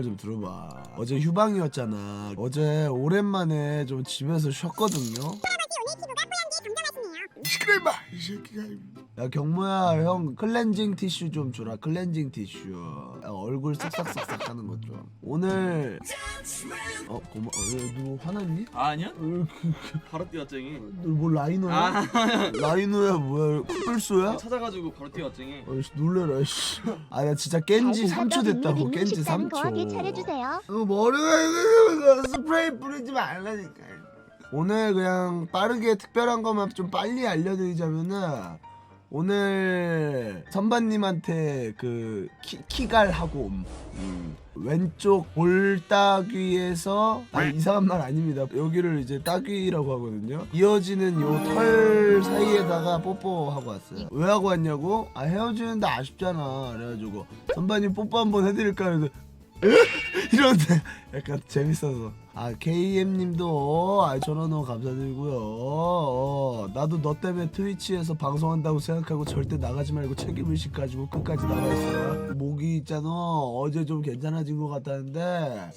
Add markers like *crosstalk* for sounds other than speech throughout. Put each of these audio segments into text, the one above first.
말 좀 들어봐. 어제 휴방이었잖아. 어제 오랜만에 좀 집에서 쉬었거든요. 시끄러 임마 이 새끼가 야 경모야 형 클렌징 티슈 좀 줘라 클렌징 티슈 야, 얼굴 싹싹싹싹 하는 것좀 오늘 어 고마 어, 야, 너 화났니? 아, 아니야? 어, 바로 뛰었쟁이. 너뭐 라이너야? 아, 라이너야 뭐야 쿨소야? 찾아가지고 바로 뛰었쟁이. 어이씨 놀래라 씨. 아 나 진짜 깬지 3초 됐다고 깬지 3초 잘해주세요. 어, 머리가 이거 스프레이 뿌리지 말라니까. 오늘 그냥 빠르게 특별한 것만 좀 빨리 알려드리자면은 오늘 선반님한테 그 키, 키갈 하고 옴. 음. 왼쪽 볼 따귀에서 아 이상한 말 아닙니다. 여기를 이제 따귀라고 하거든요. 이어지는 요 털 사이에다가 뽀뽀하고 왔어요. 왜 하고 왔냐고? 아 헤어지는데 아쉽잖아. 그래가지고 선반님 뽀뽀 한번 해드릴까 해서 이런데 약간 재밌어서. 아 KM님도 아 전화 너무 감사드리고요. 어, 나도 너 때문에 트위치에서 방송한다고 생각하고 절대 나가지 말고 책임의식 가지고 끝까지 나가있어요 목이 있잖아. 어제 좀 괜찮아진 것 같았는데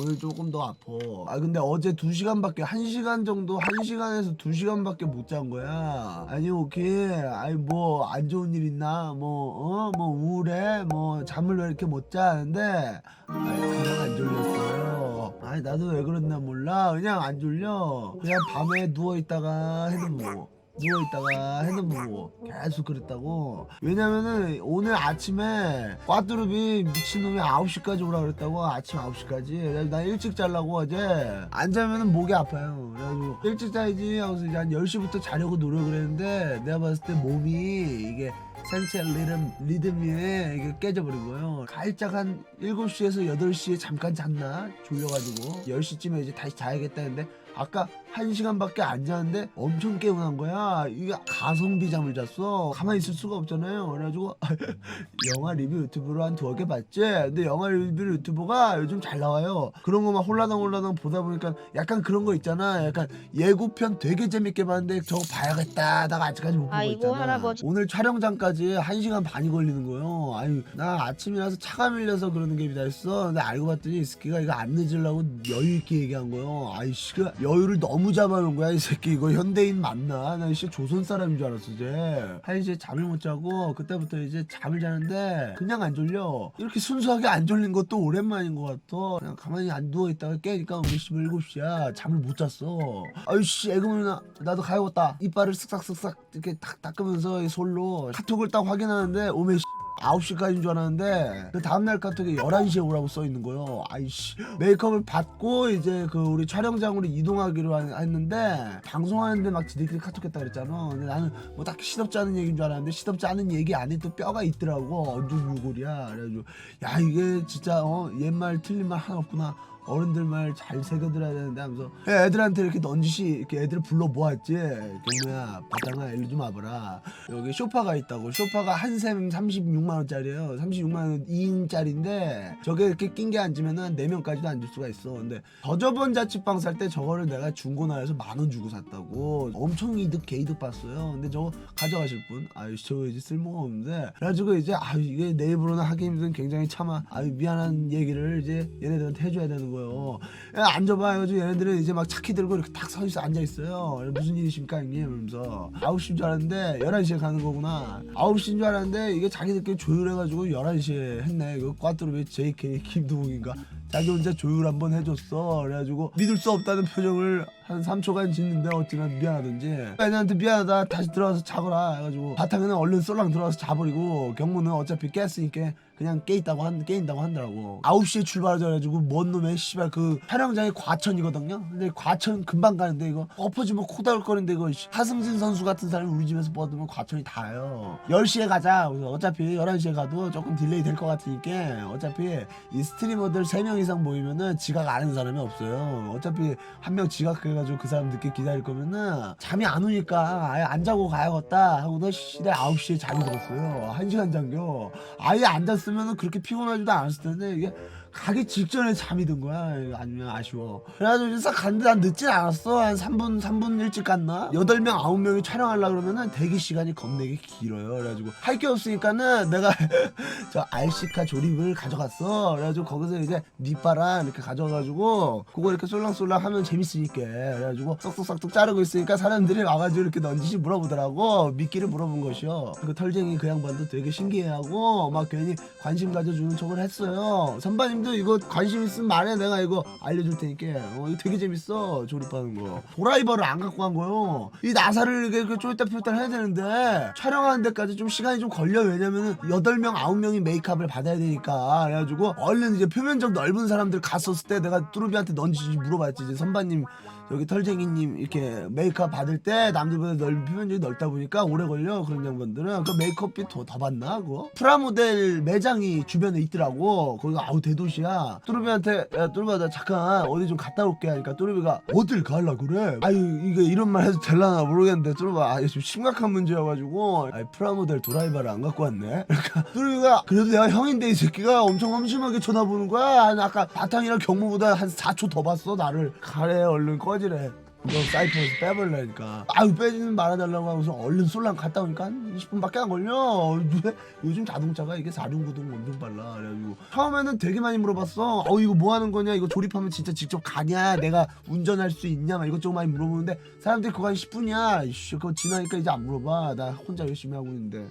오늘 조금 더 아파. 아 근데 어제 2시간밖에 1시간 정도 1시간에서 2시간밖에 못 잔 거야. 아니 오케이. 아니 뭐 안 좋은 일 있나? 뭐 어? 뭐 우울해? 뭐 잠을 왜 이렇게 못 자는데 아니 안 졸렸어요. 아니 나도 왜 그랬나 몰라. 그냥 안 졸려. 그냥 밤에 누워 있다가 핸드폰 보고 누워있다가 핸드폰 보고 계속 그랬다고 왜냐면은 오늘 아침에 꽈뚜루비 미친놈이 9시까지 오라 그랬다고 아침 9시까지 그래서 난 일찍 자려고 어제 안 자면은 목이 아파요 그래가지고 일찍 자야지 하고서 이제 한 10시부터 자려고 노력을 했는데 내가 봤을 때 몸이 이게 생체 리듬, 리듬에 이게 깨져버린 거예요. 살짝 한 7시에서 8시에 잠깐 잤나? 졸려가지고 10시쯤에 이제 다시 자야겠다 했는데 아까 1시간밖에 안 잤는데 엄청 개운한 거야. 이게 가성비 잠을 잤어. 가만히 있을 수가 없잖아요. 그래가지고 *laughs* 영화 리뷰 유튜브로 한 두어 개 봤지? 근데 영화 리뷰 유튜브가 요즘 잘 나와요. 그런 거만 홀라당 홀라당 보다 보니까 약간 그런 거 있잖아. 약간 예고편 되게 재밌게 봤는데 저거 봐야겠다. 하다가 아직까지 못 보고 아이고, 있잖아. 할아버지. 오늘 촬영장까지 1시간 반이 걸리는 거예요. 아유, 나 아침이라서 차가 밀려서 그러는 게 비다 했어. 근데 알고 봤더니 이 새끼가 이거 안 늦으려고 여유 있게 얘기한 거예요. 아이씨, 그 여유를 너무 잡아놓은 거야. 이 새끼 이거 현대인 맞나? 나 진짜 조선 사람인 줄 알았어, 이제. 1시에 잠을 못 자고 그때부터 이제 잠을 자는데 그냥 안 졸려. 이렇게 순수하게 안 졸린 것도 오랜만인 것 같아. 그냥 가만히 안 누워있다가 깨니까 우리 씨 7시야. 잠을 못 잤어. 아이씨, 애그머나 나도 가야겠다. 이빨을 쓱싹쓱싹 이렇게 탁 닦으면서 이 솔로 카톡을 딱 확인하는데 오메 씨 9시까지인 줄 알았는데 그 다음날 카톡에 11시에 오라고 써 있는 거예요. 아이씨 메이크업을 받고 이제 그 우리 촬영장으로 이동하기로 하- 했는데 방송하는데 막 지들끼리 카톡했다 그랬잖아. 근데 나는 뭐 딱히 시덥지 않은 얘기인 줄 알았는데 시덥지 않은 얘기 안에 또 뼈가 있더라고. 언중 유골이야. 그래가지고 야 이게 진짜 어 옛말 틀린 말 하나 없구나. 어른들 말 잘 새겨들어야 되는데 하면서 야, 애들한테 이렇게 넌지시 이렇게 애들을 불러 모았지? 경무야 바탕아 일로 좀 와봐라. 여기 쇼파가 있다고. 쇼파가 한샘 36만 원짜리예요. 36만 원 2인짜리인데 저게 이렇게 낀 게 앉으면은 4명까지도 앉을 수가 있어. 근데 저저번 자취방 살 때 저거를 내가 중고나라에서 만 원 주고 샀다고. 엄청 이득 개이득 봤어요. 근데 저거 가져가실 분? 아유 저거 이제 쓸모가 없는데. 그래가지고 이제 아유 이게 내 입으로는 하기 힘든 굉장히 참아 아유 미안한 얘기를 이제 얘네들한테 해줘야 되는 거 예요. 야, 앉아봐 해가지고 얘네들은 이제 막 차키 들고 이렇게 딱 서 있어 앉아 있어요. 무슨 일이십니까 형님? 이러면서. 9시인 줄 알았는데 11시에 가는 거구나. 9시인 줄 알았는데 이게 자기들끼리 조율해가지고 11시에 했네. 이거 꽈뚜루비 JK 김두국인가? 자기 혼자 조율 한번 해줬어. 그래가지고 믿을 수 없다는 표정을 한 3초간 짓는데 어찌나 미안하던지. 애들한테 미안하다. 다시 들어가서 자거라. 해가지고 바탕에는 얼른 쏠랑 들어가서 자버리고 경무는 어차피 깼으니까 그냥 깨 있다고 한, 깨 있다고 한다고. 9시에 출발하자 해가지고 뭔 놈의 씨발 그 촬영장이 과천이거든요. 근데 과천 금방 가는데 이거 엎어지면 코다울거리는데 이거 씨, 하승진 선수 같은 사람이 우리 집에서 뻗으면 과천이 다요. 10시에 가자. 어차피 11시에 가도 조금 딜레이 될 것 같으니까 어차피 이 스트리머들 3명 이상 모이면은 지각 안 하는 사람이 없어요. 어차피 한 명 지각해가지고 그 사람 늦게 기다릴 거면은 잠이 안 오니까 아예 안 자고 가야겠다 하고는 시대 9시에 잠이 들었어요. 1시간 잠겨. 아예 안 잤 으면은 그렇게 피곤하지도 않았을 텐데 이게 가기 직전에 잠이 든 거야? 아니면 아쉬워? 그래가지고 싹 갔는데 난 늦진 않았어. 한 3분 3분 일찍 갔나? 8명 9명이 촬영하려고 그러면은 대기 시간이 겁내게 길어요. 그래가지고 할 게 없으니까는 *laughs* 내가 *laughs* 저 알시카 조립을 가져갔어. 그래가지고 거기서 이제 밑바람 이렇게 가져가지고 그거 이렇게 쏠랑쏠랑 하면 재밌으니까. 그래가지고 쏙쏙쏙쏙 자르고 있으니까 사람들이 와가지고 이렇게 넌지시 물어보더라고. 미끼를 물어본 것이요. 그 털쟁이 그 양반도 되게 신기해하고 막 괜히 관심 가져주는 척을 했어요. 선배님 도 이거 관심 있으면 말해. 내가 이거 알려줄 테니까. 어, 이거 되게 재밌어 조립하는 거. 도라이버를 안 갖고 간 거요. 이 나사를 이렇게, 폈다 해야 되는데 촬영하는 데까지 좀 시간이 좀 걸려. 왜냐면은 8명 9명이 메이크업을 받아야 되니까. 그래가지고 얼른 이제 표면적 넓은 사람들 갔었을 때 내가 뚜루비한테 넌지 물어봤지. 이제 선배님 여기 털쟁이님 이렇게 메이크업 받을 때 남들보다 넓은 표면적이 넓다 보니까 오래 걸려 그런 양반들은. 그 메이크업비 더, 더 받나 그거? 프라모델 매장이 주변에 있더라고. 거기가 아우 대도시야. 뚜루비한테 야 뚜루비야 나 잠깐 어디 좀 갔다 올게 하니까 뚜루비가 어딜 가려 그래? 아유 이거 이런 말 해도 될라나 모르겠는데 뚜루비가 아 이거 좀 심각한 문제여가지고. 아이 프라모델 드라이버를 안 갖고 왔네. *laughs* 그러니까 뚜루비가 그래도 내가 형인데 이 새끼가 엄청 험심하게 쳐다보는 거야. 한 아까 바탕이랑 경무보다 한 4초 더 봤어 나를. 가래 얼른 꺼 지래. 너 사이퍼에서 빼버리라니까. 아유 빼지는 말아달라고 하고서 얼른 쏠랑 갔다 오니까 한 20분밖에 안 걸려. 왜? 요즘 자동차가 이게 4중구동 엄청 빨라. 그래가지고. 처음에는 되게 많이 물어봤어. 어 이거 뭐 하는 거냐? 이거 조립하면 진짜 직접 가냐? 내가 운전할 수 있냐? 막 이것저것 많이 물어보는데 사람들이 그거 한 10분이야. 이씨 그거 지나니까 이제 안 물어봐. 나 혼자 열심히 하고 있는데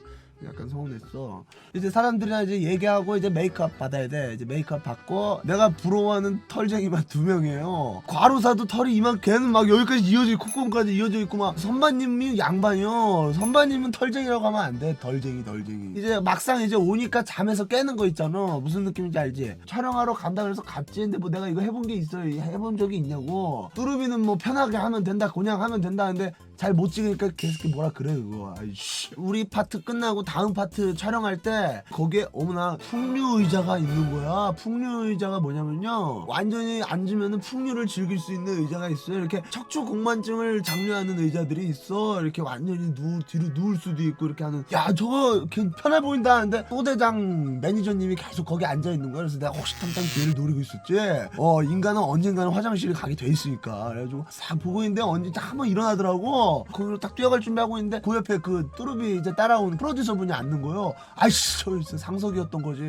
약간 서운했어. 이제 사람들이랑 이제 얘기하고 이제 메이크업 받아야 돼. 이제 메이크업 받고 내가 부러워하는 털쟁이만 두 명이에요. 과로사도 털이 이만 걔는 막 여기까지 이어져 있고 콧구멍까지 이어져 있고 막 선반님이 양반이요. 선반님은 털쟁이라고 하면 안 돼. 덜쟁이 덜쟁이. 이제 막상 이제 오니까 잠에서 깨는 거 있잖아. 무슨 느낌인지 알지? 촬영하러 간다 그래서 갔지. 근데 뭐 내가 이거 해본 게 있어. 해본 적이 있냐고. 뚜루비는 뭐 편하게 하면 된다. 그냥 하면 된다는데 잘 못 찍으니까 계속 뭐라 그래 그거. 아이씨. 우리 파트 끝나고 다음 파트 촬영할 때 거기에 어머나 풍류 의자가 있는 거야. 풍류 의자가 뭐냐면요. 완전히 앉으면은 풍류를 즐길 수 있는 의자가 있어요. 이렇게 척추 공만증을 장려하는 의자들이 있어. 이렇게 완전히 누 뒤로 누울 수도 있고 이렇게 하는. 야 저거 걔 편해 보인다 하는데 소대장 매니저님이 계속 거기 앉아 있는 거야. 그래서 내가 혹시탐탐 뒤를 노리고 있었지. 어 인간은 언젠가는 화장실에 가게 돼 있으니까. 그래가지고 싹 보고 있는데 언제 딱 한번 일어나더라고 거기로 딱 뛰어갈 준비하고 있는데 그 옆에 그 뚜루비 이제 따라온 프로듀서 분이 앉는 거예요. 아이씨 저 진짜 상석이었던 거지.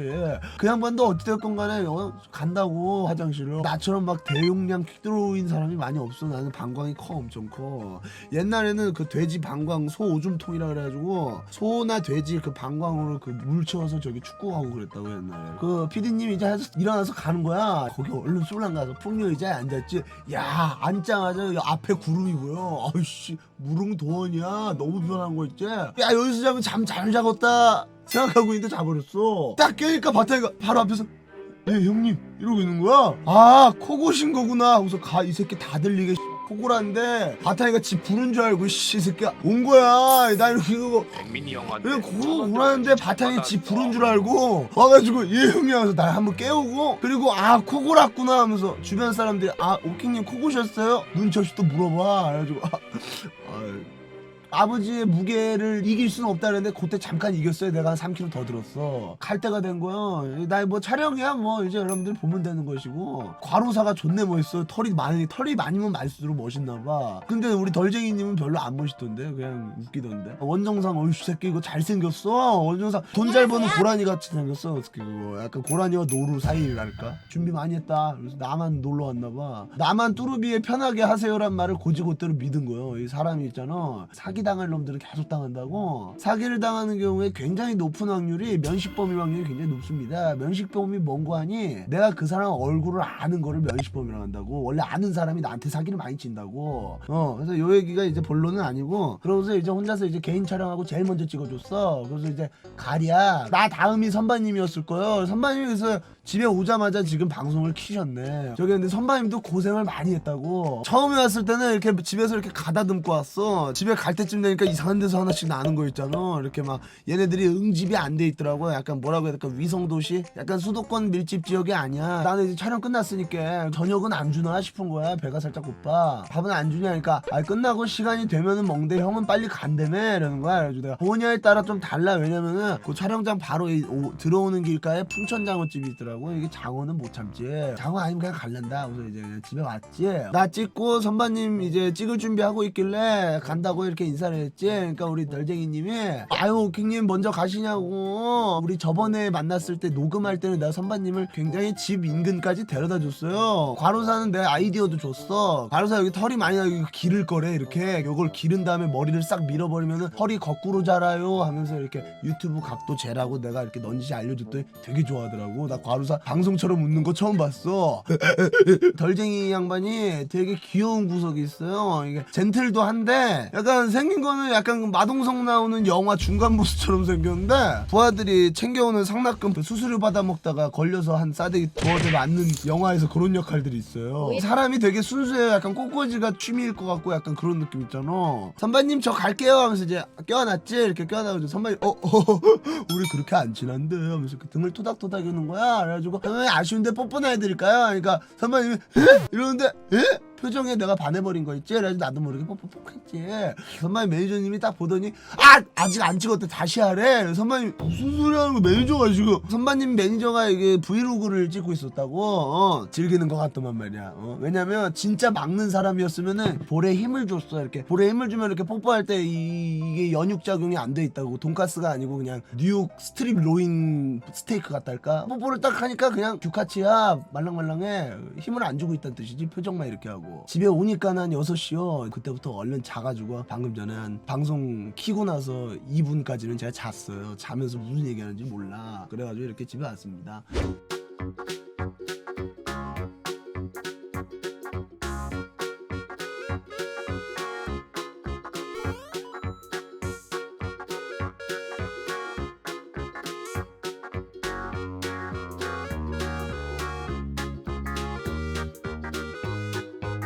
그 양반도 어찌됐건 간에 어, 간다고 화장실을 나처럼 막 대용량 퀵드로인 사람이 많이 없어. 나는 방광이 커 엄청 커. 옛날에는 그 돼지 방광 소 오줌통이라 그래가지고 소나 돼지 그 방광으로 그 물 채워서 저기 축구하고 그랬다고 옛날에. 그 PD님이 이제 일어나서 가는 거야. 거기 얼른 쏠랑 가서 풍류 의자에 앉았지. 야 앉자마자 앞에 구름이고요. 아이씨 무릉도원이야. 너무 편한 거 있지? 야 여기서 자면 잠 잘 자겠다 생각하고 있는데 자버렸어. 딱 깨니까 바탕이가 바로 앞에서 예 형님 이러고 있는 거야? 아 코고신 거구나. 하고서 가 이 새끼 다 들리게 코고라는데. 바탕이가 지 부른 줄 알고 씨 새끼야. 온 거야. 나 이렇게 이거. 백민이 형한테 왜 오라는데 바탕이 지 부른 줄 알고 와가지고 예 형님 하면서 날 한번 깨우고 그리고 아 코골았구나 하면서 주변 사람들이 아 오킹님 코고셨어요? 눈치 없이 또 물어봐. 그래가지고 아, 아, 아버지의 무게를 이길 수는 없다 그랬는데 그때 잠깐 이겼어요. 내가 한 3kg 더 들었어. 갈 때가 된 거요 나뭐 촬영이야? 뭐 이제 여러분들 보면 되는 것이고. 과로사가 존내 멋있어. 털이 많으니 털이 많으면 많을수록 멋있나 봐. 근데 우리 덜쟁이님은 별로 안 멋있던데? 그냥 웃기던데. 원정상 어이 새끼 이거 잘 생겼어. 원정상 돈 잘 버는 고라니 같이 생겼어. 어떻게 그거. 약간 고라니와 노루 사이랄까? 준비 많이 했다. 그래서 나만 놀러 왔나 봐. 나만 뚜루비에 편하게 하세요란 말을 고지고대로 믿은 거예요. 이 사람이 있잖아. 사기 당할 놈들은 계속 당한다고? 사기를 당하는 경우에 굉장히 높은 확률이 면식범일 확률이 굉장히 높습니다. 면식범이 뭔고 하니 내가 그 사람 얼굴을 아는 거를 면식범이라고 한다고. 원래 아는 사람이 나한테 사기를 많이 친다고. 어 그래서 요 얘기가 이제 본론은 아니고 그러고서 이제 혼자서 이제 개인 촬영하고 제일 먼저 찍어줬어. 그래서 이제 가리야 나 다음이 선반님이었을 거예요. 그래서 집에 오자마자 지금 방송을 키셨네. 저기 근데 선반님도 고생을 많이 했다고. 처음에 왔을 때는 이렇게 집에서 이렇게 가다듬고 왔어. 집에 갈때 이때쯤 되니까 이상한 데서 하나씩 나는 거 있잖아. 이렇게 막 얘네들이 응집이 안 돼 있더라고 약간 뭐라고 해야 될까? 위성 도시? 약간 수도권 밀집 지역이 아니야. 나는 이제 촬영 끝났으니까 저녁은 안 주나 싶은 거야. 배가 살짝 고파. 밥은 안 주냐? 하니까 아 끝나고 시간이 되면은 먹는데 형은 빨리 간다며 이러는 거야. 그래서 내가 뭐냐에 따라 좀 달라. 왜냐면은 그 촬영장 바로 이 오- 들어오는 길가에 풍천 장어집이 있더라고 이게 장어는 못 참지. 장어 아니면 그냥 갈란다. 그래서 이제 집에 왔지. 나 찍고 선반님 이제 찍을 준비하고 있길래 간다고 이렇게 인사 를 했지? 그러니까 우리 널쟁이님이 아유 킹님 먼저 가시냐고. 우리 저번에 만났을 때 녹음할 때는 내가 선반님을 굉장히 집 인근까지 데려다 줬어요. 과로사는 내 아이디어도 줬어. 과로사 여기 털이 많이 나고 이거 기를 거래 이렇게. 요걸 기른 다음에 머리를 싹 밀어버리면은 털이 거꾸로 자라요 하면서 이렇게 유튜브 각도 재라고 내가 이렇게 넌지시 알려줬더니 되게 좋아하더라고. 나 과로사 방송처럼 웃는 거 처음 봤어. *laughs* 덜쟁이 양반이 되게 귀여운 구석이 있어요. 이게 젠틀도 한데 약간 생긴 거는 약간 마동석 나오는 영화 중간 보스처럼 생겼는데 부하들이 챙겨오는 상납금 그 수수료 받아 먹다가 걸려서 한 싸대기 부하들 맞는 영화에서 그런 역할들이 있어요. 사람이 되게 순수해요. 약간 꼬꼬지가 취미일 것 같고 약간 그런 느낌 있잖아. 선배님 저 갈게요 하면서 이제 껴안았지 이렇게 껴안아가지고 선배님 어, 어 *laughs* 우리 그렇게 안 친한데 하면서 그 등을 토닥토닥 이러는 거야. 그래가지고 선배님 아쉬운데 뽀뽀나 해드릴까요? 그러니까 선배님이 에? 이러는데 에? 표정에 내가 반해버린 거 있지? 그래서 나도 모르게 뽀뽀뽀 했지. 선배님 매니저님이 딱 보더니 아 아직 안 찍었대 다시 하래. 선배님 무슨 소리 하는 거 매니저가 지금 선배님 매니저가 이게 브이로그를 찍고 있었다고 어, 즐기는 것 같더만 말이야. 어, 왜냐면 진짜 막는 사람이었으면은 볼에 힘을 줬어 이렇게 볼에 힘을 주면 이렇게 뽀뽀할 때 이, 이게 연육 작용이 안 돼 있다고 돈가스가 아니고 그냥 뉴욕 스트립 로인 스테이크 같달까 뽀뽀를 딱 하니까 그냥 규카치야 말랑말랑해 힘을 안 주고 있다는 뜻이지 표정만 이렇게 하고 집에 오니까 한 6시요. 그때부터 얼른 자가지고 방금 전에 한 방송 키고 나서 2분까지는 제가 잤어요. 자면서 무슨 얘기하는지 몰라. 그래가지고 이렇게 집에 왔습니다